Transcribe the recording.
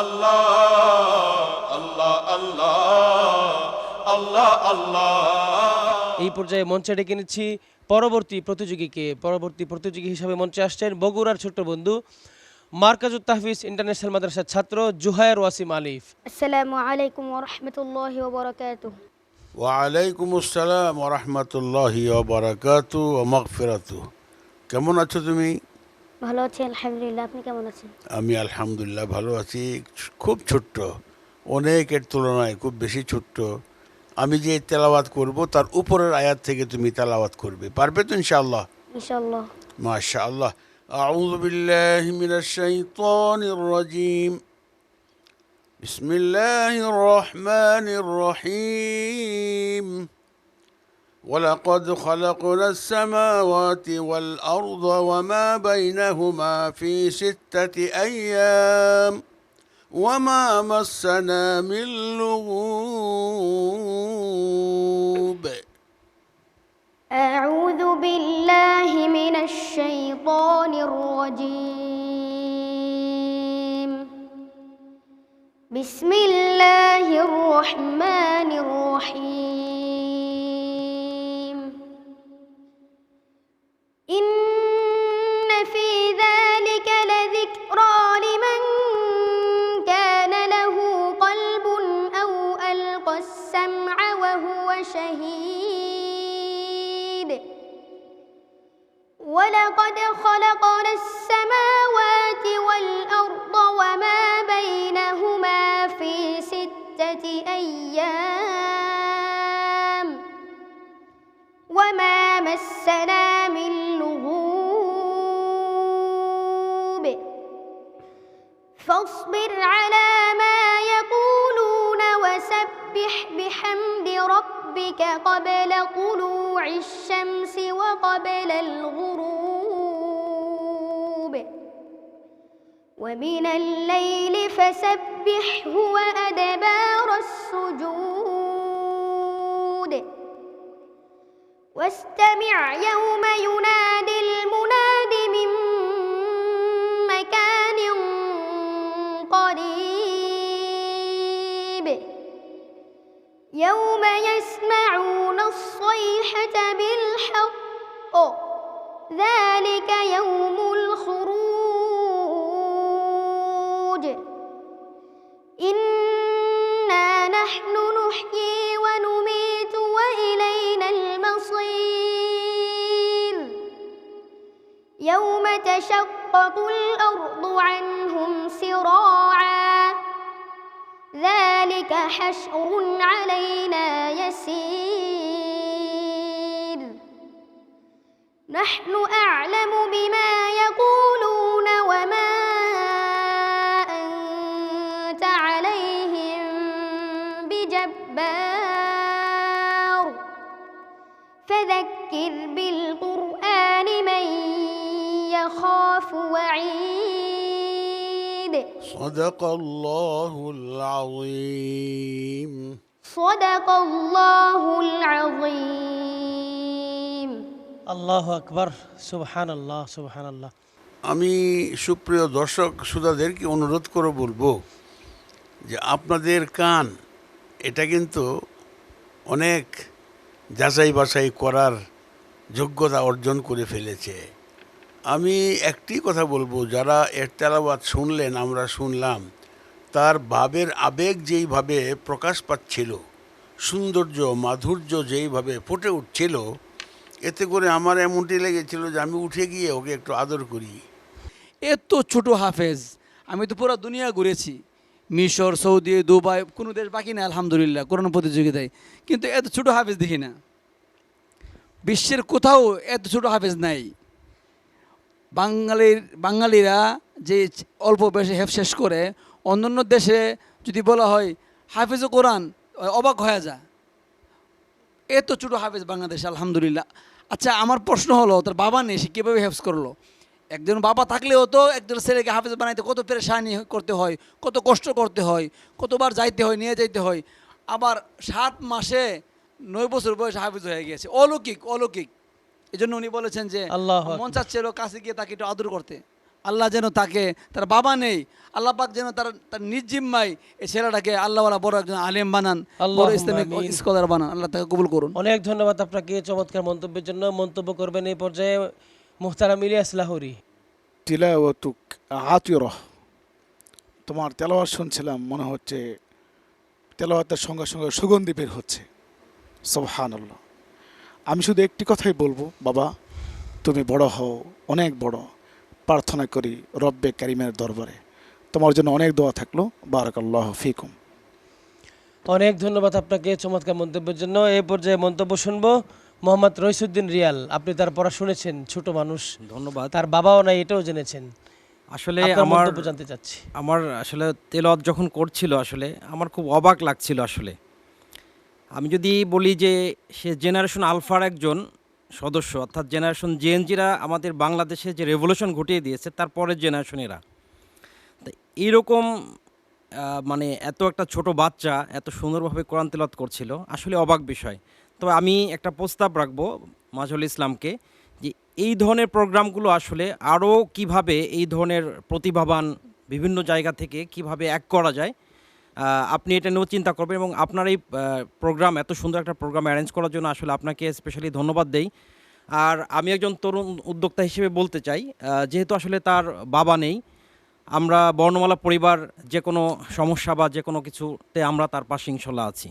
আল্লাহ আল্লাহ আল্লাহ আল্লাহ। আল্লাহ এই পর্যায়ে মঞ্চে ডেকে নিচ্ছি পরবর্তী প্রতিযোগীকে। পরবর্তী প্রতিযোগী হিসাবে মঞ্চে আসছেন বগুড়ার ছোট্ট বন্ধু মার্কাজুত তাহফিজ ইন্টারন্যাশনাল মাদ্রাসার ছাত্র জুহায়ের ওয়াসিম আলিফ। আসসালামু আলাইকুম ওয়া রাহমাতুল্লাহি ওয়া বারাকাতুহু। ওয়া আলাইকুম আসসালাম ওয়া রাহমাতুল্লাহি ওয়া বারাকাতুহু ওয়া মাগফিরাতুহু। কেমন আছো তুমি? ভালো আছি আলহামদুলিল্লাহ আপনি কেমন আছেন আমি আলহামদুলিল্লাহ ভালো আছি খুব ছোট্ট অনেকের তুলনায় খুব বেশি ছোট্ট আমি যে তেলাওয়াত করব তার উপরের আয়াত থেকে তুমি তেলাওয়াত করবে পারবে তো ইনশাআল্লাহ ইনশাআল্লাহ ما شاء الله أعوذ بالله من الشيطان الرجيم بسم الله الرحمن الرحيم ولقد خلقنا السماوات والأرض وما بينهما في ستة أيام وما مسنا من لغوب. أعوذ بالله من الشيطان الرجيم. بسم الله الرحمن الرحيم. ولقد خلقنا السماوات والأرض وما بينهما في ستة أيام وما مسنا من لغوب فاصبر على ما يقولون وسبح بحمد ربك قبل طلوع الشمس وقبل الغروب. ومن الليل فسبحه وأدبار السجود. واستمع يوم ينادي المناد الصيحة بالحق. ذلك يوم الخروج. إنا نحن نحيي ونميت وإلينا المصير. يوم تشقق الأرض عنهم سراعا. ذلك حشر علينا يسير. نحن أعلم بما يقولون وما أنت عليهم بجبار. فذكر بالقرآن من يخاف وعيد. صدق الله العظيم. صدق الله العظيم. আল্লাহ আকবর সুবহান আল্লাহ সুবহান আল্লাহ আমি সুপ্রিয় দর্শক শ্রোতাদেরকে অনুরোধ করে বলব যে আপনাদের কান, এটা কিন্তু অনেক যাচাই বাছাই করার যোগ্যতা অর্জন করে ফেলেছে। আমি একটি কথা বলব, যারা এর তেলাওয়াত শুনলেন, আমরা শুনলাম, তার ভাবের আবেগ যেইভাবে প্রকাশ পাচ্ছিল, সৌন্দর্য, মাধুর্য যেইভাবে ফুটে উঠছিল এতে করে আমার এমনটি লেগেছিল যে আমি উঠে গিয়ে ওকে একটু আদর করি। এত ছোট হাফেজ, আমি তো পুরো দুনিয়া ঘুরেছি। মিশর, সৌদি, দুবাই, কোনো দেশ বাকি না আলহামদুলিল্লাহ কোরআন প্রতিযোগিতায়। কিন্তু এত ছোট হাফেজ দেখি না। বিশ্বের কোথাও এত ছোট হাফেজ নাই। বাঙালির, বাঙালিরা যে অল্প বয়সে হেফ শেষ করে, অন্যান্য দেশে যদি বলা হয়, হাফেজ কোরআন, অবাক হয়ে যা এত ছোট হাফেজ বাংলাদেশ, আলহামদুলিল্লাহ। আচ্ছা আমার প্রশ্ন হলো তার বাবা নেই সে কীভাবে হেফজ করল? একজন বাবা থাকলেও তো একজন ছেলেকে হাফেজ বানাইতে কত পেরেশানি করতে হয় কত কষ্ট করতে হয় কতবার যাইতে হয় নিয়ে যাইতে হয়। আবার সাত মাসে নয় বছর বয়সে হাফেজ হয়ে গিয়েছে। অলৌকিক অলৌকিক। এই জন্য উনি বলেছেন যে আল্লাহ। মন চাচ্ছিল কাছে গিয়ে তাকে একটু আদর করতে। আল্লাহ যেন তাকে তার বাবা নেই আল্লাহ পাক যেন তার তার নিজ জিম্মায় এই ছেলেটাকে আল্লাহওয়ালা বড় একজন আলেম বানান বড় আল্লাহুম্মা ইসলামিক স্কলার বানান। আল্লাহ তাকে কবুল করুন। অনেক ধন্যবাদ আপনাকে চমৎকার মন্তব্যের জন্য। মন্তব্য করবেন এই পর্যায়ে মুহতারাম ইলিয়াস লাহোরি। তিলাওয়াতুক আতিরহ। তোমার তেলাওয়াত শুনছিলাম মনে হচ্ছে তেলাওয়াতের সঙ্গে সঙ্গে সুগন্ধি বের হচ্ছে। সবহান আমি শুধু একটি কথাই বলব বাবা তুমি বড় হও অনেক বড়। প্রার্থনা করি রব্বে কারিমের দরবারে। তোমার জন্য অনেক দোয়া থাকল। বারাকাল্লাহ ফিকুম। অনেক ধন্যবাদ আপনাকে চমৎকার মন্তব্যের জন্য। এই পর্যায়ে মন্তব্য শুনব মোহাম্মদ রইসুদ্দিন রিয়াল। আপনি তার পড়া শুনেছেন ছোট মানুষ। ধন্যবাদ। তার বাবাও নাই এটাও জেনেছেন। আসলে আমার মন্তব্য জানতে চাচ্ছি। আমার আসলে তেলত যখন করছিল আসলে আমার খুব অবাক লাগছিল আসলে। আমি যদি বলি যে সে জেনারেশন আলফার একজন সদস্য, অর্থাৎ জেনারেশন জেএনজিরা আমাদের বাংলাদেশে যে রেভলিউশন ঘটিয়ে দিয়েছে তারপরের জেনারেশনেরা তা এইরকম মানে এত একটা ছোট বাচ্চা এত সুন্দরভাবে কোরআন তেলাওয়াত করছিল, আসলে অবাক বিষয়। তবে আমি একটা প্রস্তাব রাখব মাজহুল ইসলামকে, যে এই ধরনের প্রোগ্রামগুলো আসলে আরও কীভাবে এই ধরনের প্রতিভাবান বিভিন্ন জায়গা থেকে কীভাবে এক করা যায় আপনি এটা নিয়েও চিন্তা করবেন এবং আপনার এই প্রোগ্রাম এত সুন্দর একটা প্রোগ্রাম অ্যারেঞ্জ করার জন্য আসলে আপনাকে স্পেশালি ধন্যবাদ দেই। আর আমি একজন তরুণ উদ্যোক্তা হিসেবে বলতে চাই যেহেতু আসলে তার বাবা নেই, আমরা বর্ণমালা পরিবার, যে কোনো সমস্যা বা যে কোনো কিছুতে আমরা তার পাশে ইনশাল্লাহ আছি।